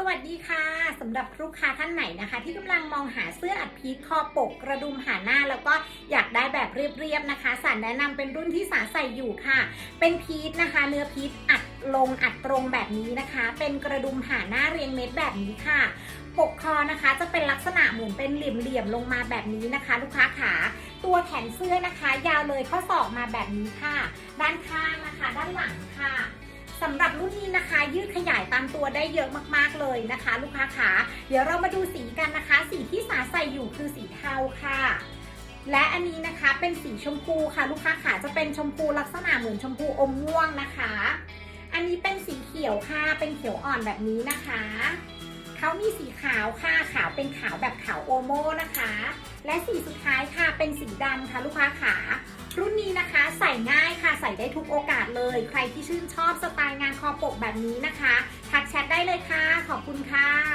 สวัสดีค่ะสำหรับลูกค้าท่านไหนนะคะ ที่กำลังมองหาเสื้ออัดพีทคอปกกระดุมหาหน้า แล้วก็อยากได้แบบเรียบๆนะคะสารแนะนำเป็นรุ่นที่สาใส่อยู่ค่ะ เป็นพีทนะคะ เนื้อพีทอัดลงอัดตรงแบบนี้นะคะ เป็นกระดุมหาหน้าเรียงเม็ดแบบนี้ค่ะปกคอนะคะจะเป็นลักษณะเหมือนเป็นเหลี่ยมๆลงมาแบบนี้นะคะ ลูกค้าขาตัวแขนเสื้อนะคะ ยาวเลยข้อศอกมาแบบนี้ค่ะ ด้านข้างนะคะ รุ่นนี้นะคะ ยืดขยายตามตัวได้เยอะมากๆเลยนะคะ ลูกค้าขาเดี๋ยวเรามาดูสีกันนะคะ สีที่สาใส่อยู่คือสีเทาค่ะและอันนี้นะคะเป็นสีชมพูค่ะ ลูกค้าขาจะเป็นชมพูลักษณะเหมือนชมพูอมม่วงนะคะ อันนี้เป็นสีเขียวค่ะ เป็นเขียวอ่อนแบบนี้นะคะ เขามีสีขาวค่ะ ขาวเป็นขาวแบบขาวโอโมนะคะ และสีสุดท้ายค่ะเป็นสีดำค่ะลูกค้าขา ส่ได้ทุกโอกาสเลย ใครที่ชื่นชอบสไตล์งานคอปกแบบนี้นะคะ ทักแชทได้เลยค่ะ ขอบคุณค่ะ